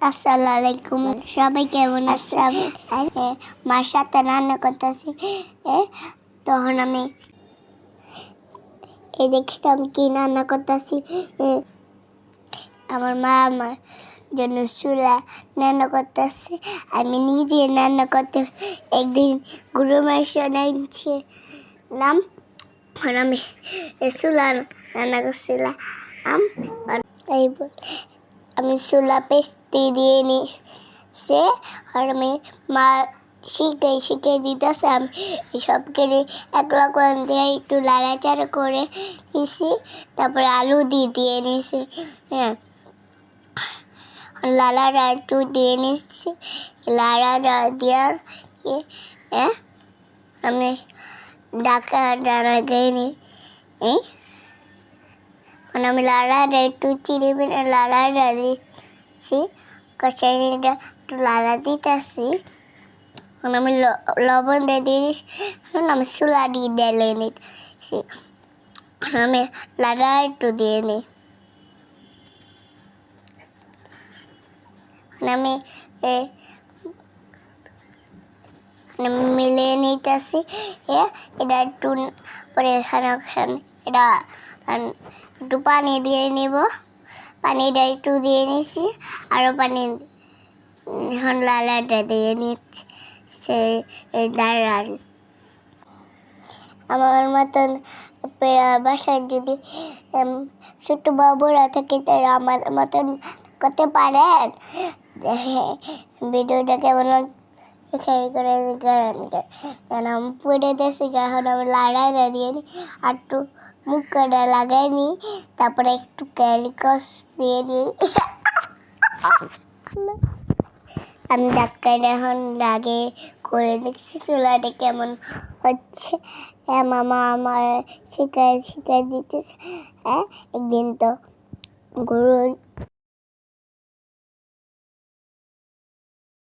আসসালামু আলাইকুম সবাই কেমন আছে আমি মার সাথে রান্না করতেছি। এ, তখন আমি এই দেখলাম কি রান্না করতেছি। আমার মা আমার জন্য চুলা রান্না করতেছে। আমি নিজে রান্না করতে একদিন গুরু মাংস নাম আর আমি চুলা রান্না করছিলাম। এই আমি চুলা পেস্তি দিয়ে নিছে, আর আমি মা শিখে শিখে দিতেছে, আমি সব কেটে এক রকম দিয়ে একটু লাড়াচাড়া করে নিছি, তারপরে আলু দিয়ে দিয়ে নিছি হ্যাঁ। লাড়াটা একটু দিয়ে নিচ্ছি লাড়াটা দেওয়ার হ্যাঁ। আমি ডাকা ডানা গিয়ে নি এই। মানে আমি লাড়াটা একটু চিনি লাড়াটা দিচ্ছি কষাইনিটা একটু লাড়া দিতেছি এখন আমি লবণ দিয়ে দিয়ে দিচ্ছি এখন আমি চুলা দিয়ে ডেলে নিচ্ছি আমি লাড়া একটু দিয়ে নিই আমি মিলিয়ে নিতেছি এটা একটু পরে এখানে এখানে এটা একটু পানি দিয়ে নিব। পানিটা একটু দিয়ে নিছি। আরও পানি এখন লালাটা দিয়ে নিচ্ছি। সে এই দাঁড়ান। আমার মতন বাসায় যদি ছোট বাবুরা থাকে তাই আমার মতন করতে পারেন? ভিডিওটা কেমন শেয়ার করে যেন আমি পড়ে এখন আমি লাড়াই নিই আর একটু মুখ কাটা লাগাই নিই তারপরে একটু ক্যারিকস দিয়ে দিই আমি ডাক্তার এখন লাগে করে দেখছি চুলাটা কেমন হচ্ছে মামা আমার শিখাই শিখাই দিতেছে হ্যাঁ একদিন তো গরু